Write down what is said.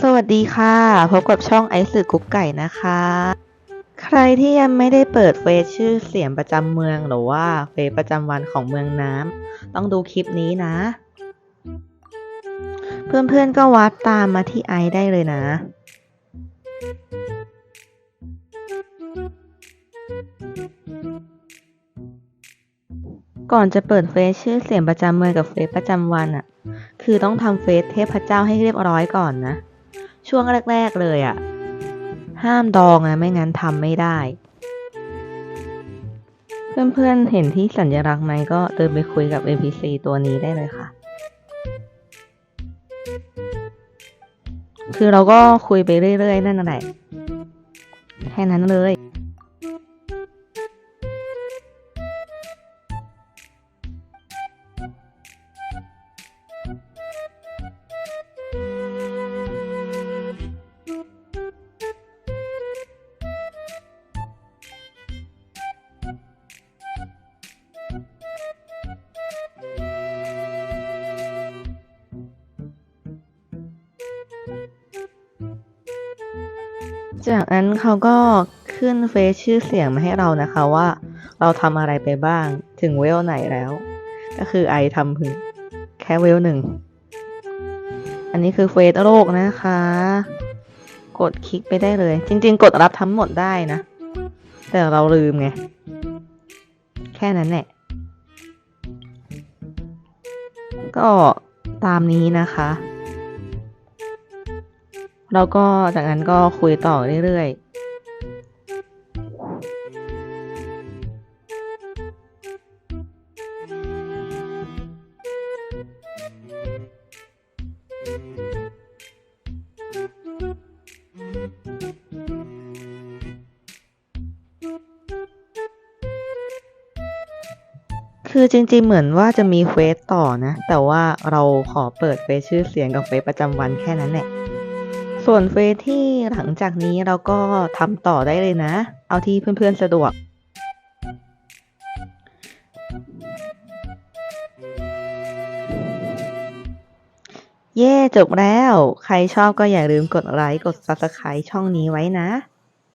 สวัสดีค่ะ พบกับช่องไอซ์สื่อกุ๊กไก่นะคะ ใครที่ยังไม่ได้เปิดเฟซชื่อเสียงประจำเมืองหรือว่าเฟซประจำวันของเมืองน้ำต้องดูคลิปนี้นะ เพื่อนๆก็วัดตามมาที่ไอซ์ได้เลยนะ ก่อนจะเปิดเฟซชื่อเสียงประจำเมืองกับเฟซประจำวันอะคือต้องทำเฟซเทพเจ้าให้เรียบร้อยก่อนนะ ช่วงแรก ๆ เลยอะ่ะ ห้ามดองนะไม่งั้นทำไม่ได้ เพื่อนๆเห็นที่สัญลักษณ์ไหมก็เดินไปคุยกับ NPC ตัวนี้ได้เลยค่ะ คือเราก็คุยไปเรื่อยๆ นั่นแหละ แค่นั้นเลย จากนั้นเขาก็ขึ้นเฟซชื่อเสียงมาให้เรานะคะว่า เราทำอะไรไปบ้างถึงเวลไหนแล้ว ก็คือไอทำเพึงแค่เวลหนึ่ง อันนี้คือเฟซโลกนะคะ กดคลิกไปได้เลย จริง ๆ กดรับทั้งหมดได้นะ แต่เราลืมไง แค่นั้นแหละก็ตามนี้นะคะ แล้วก็จากนั้นก็คุยต่อเรื่อยๆคือจริงๆ เหมือนว่าจะมีเฟซต่อนะ แต่ว่าเราขอเปิดเฟซชื่อเสียงกับเฟซประจำวันแค่นั้นแหละ ส่วนเฟซที่หลังจากนี้เราก็ทำต่อได้เลยนะ เอาที่เพื่อนๆสะดวก เย่จบแล้ว ใครชอบก็อย่าลืมกดไลค์ กด Subscribe ช่องนี้ไว้นะ